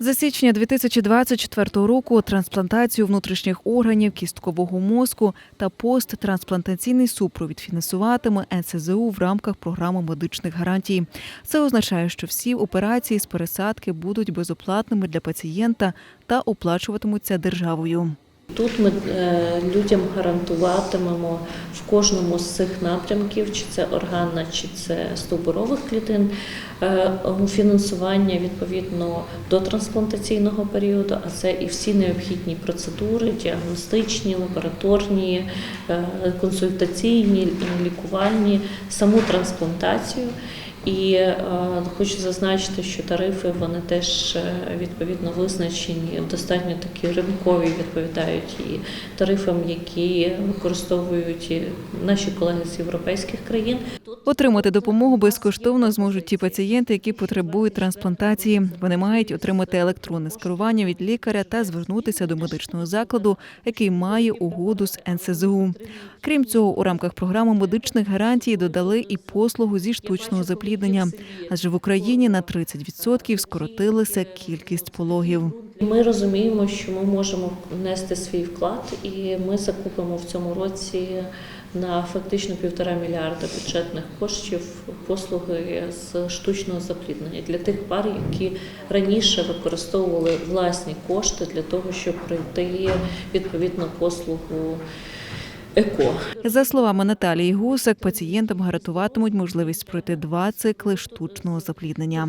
За січня 2024 року трансплантацію внутрішніх органів, кісткового мозку та посттрансплантаційний супровід фінансуватиме НСЗУ в рамках програми медичних гарантій. Це означає, що всі операції з пересадки будуть безоплатними для пацієнта та оплачуватимуться державою. Тут ми е, людям гарантуватимемо в кожному з цих напрямків, чи це органна, чи це стовбурових клітин, е, фінансування відповідно до трансплантаційного періоду, а це і всі необхідні процедури, діагностичні, лабораторні, е, консультаційні, лікувальні, саму трансплантацію. І е, хочу зазначити, що тарифи вони теж е, відповідно визначені, достатньо такі ринкові відповідають і тарифам, які використовують наші колеги з європейських країн. Отримати допомогу безкоштовно зможуть ті пацієнти, які потребують трансплантації. Вони мають отримати електронне скерування від лікаря та звернутися до медичного закладу, який має угоду з НСЗУ. Крім цього, у рамках програми медичних гарантій додали і послугу зі штучного запліднення, адже в Україні на 30% скоротилася кількість пологів. Ми розуміємо, що ми можемо внести свій вклад, і ми закупимо в цьому році на фактично півтора мільярда бюджетних коштів послуги з штучного запліднення для тих пар, які раніше використовували власні кошти для того, щоб пройти відповідну послугу ЕКО. За словами Наталії Гусак, пацієнтам гарантуватимуть можливість пройти два цикли штучного запліднення.